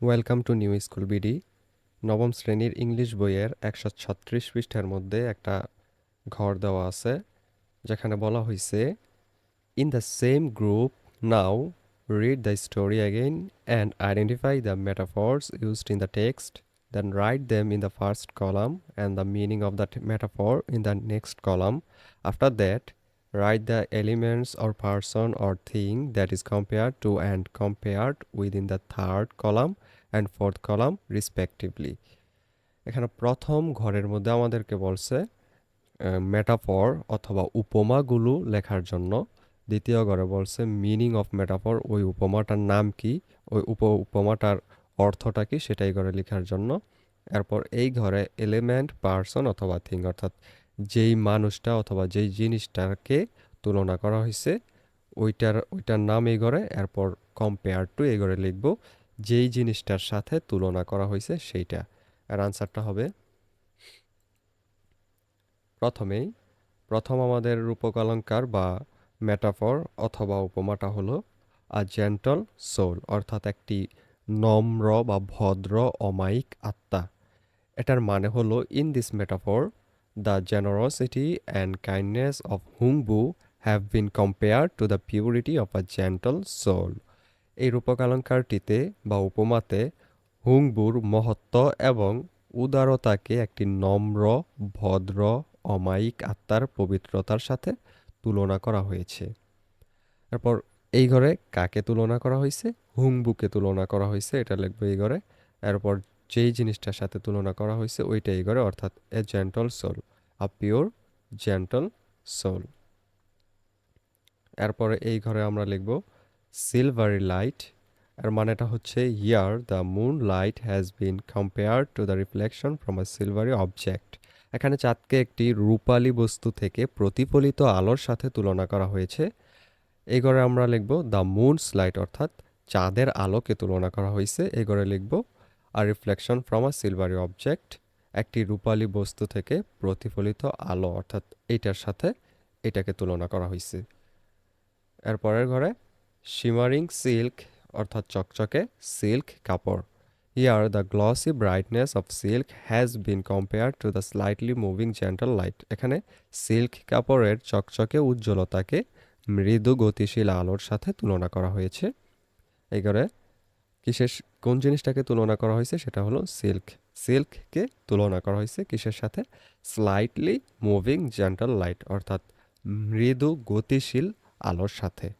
Welcome to new school BD. নবম শ্রেণির English বইয়ের একশো ছত্রিশ পৃষ্ঠার মধ্যে একটা ঘর দেওয়া আছে, যেখানে বলা হয়েছে in the same group now read the story again and identify the metaphors used in the text then write them in the first column and the meaning of the metaphor in the next column after that write the elements or person or thing that is compared to and compared within the third column and fourth column, respectively. এখানে প্রথম ঘরের মধ্যে আমাদেরকে বলছে metaphor অথবা উপমাগুলো লেখার জন্য। দ্বিতীয় ঘরে বলছে মিনিং অফ মেটাফর ওই উপমাটার নাম কি, ওই উপ, উপমাটার অর্থটা কি, সেটাই ঘরে লেখার জন্য। এরপর এই ঘরে এলিমেন্ট পার্সন অথবা থিং অর্থাৎ যেই মানুষটা অথবা যেই জিনিসটাকে তুলনা করা হয়েছে ওইটার ওইটার নাম এই ঘরে, এরপর কম্পেয়ার টু এই ঘরে লিখব যেই জিনিসটার সাথে তুলনা করা হয়েছে সেইটা। আর আনসারটা হবে প্রথমেই, প্রথম আমাদের রূপকলঙ্কার বা মেটাফর অথবা উপমাটা হলো আ জেন্টল সোল অর্থাৎ একটি নম্র বা ভদ্র অমায়িক আত্মা। এটার মানে হলো in this metaphor the generosity and kindness of Hungbu have been compare to the purity of a gentle soul এই রূপকালঙ্কারটিতে বা উপমাতে হুংবুর মহত্ব এবং উদারতাকে একটি নম্র, ভদ্র, অমায়িক আত্মার পবিত্রতার সাথে তুলনা করা হয়েছে। এরপর, এই ঘরে কাকে তুলনা করা হয়েছে হুংবুকে তুলনা করা হয়েছে এটা লিখব এই ঘরে। এরপর যেই জিনিসটার সাথে তুলনা করা হয়েছে ওইটা এই ঘরে অর্থাৎ a gentle soul a pure gentle soul এরপরে এই ঘরে আমরা লিখব সিলভারি লাইটের মানেটা হচ্ছে here the moon light has been compare to the reflection from a silvery object এখানে চাঁদকে একটি রূপালী বস্তু থেকে প্রতিফলিত আলোর সাথে তুলনা করা হয়েছে। এই ঘরে আমরা লিখব দ্য মুনস লাইট অর্থাৎ চাঁদের আলোকে তুলনা করা হয়েছে। এই ঘরে লিখব আর reflection from a silvery object একটি রূপালী বস্তু থেকে প্রতিফলিত আলো, অর্থাৎ এইটার সাথে এটাকে তুলনা করা হয়েছে এরপরের ঘরে শিমারিং সিল্ক অর্থাৎ চকচকে সিল্ক কাপড়। Here the glossy brightness of silk has been compare to the slightly moving gentle light এখানে সিল্ক কাপড়ের চকচকে উজ্জ্বলতাকে মৃদু গতিশীল আলোর সাথে তুলনা করা হয়েছে। এই করে কিসের কোন জিনিসটাকে তুলনা করা হয়েছে? সেটা হলো সিল্ক। সিল্ককে তুলনা করা হয়েছে কিসের সাথে? স্লাইটলি মুভিং জেন্টাল লাইট, অর্থাৎ মৃদু গতিশীল আলোর সাথে।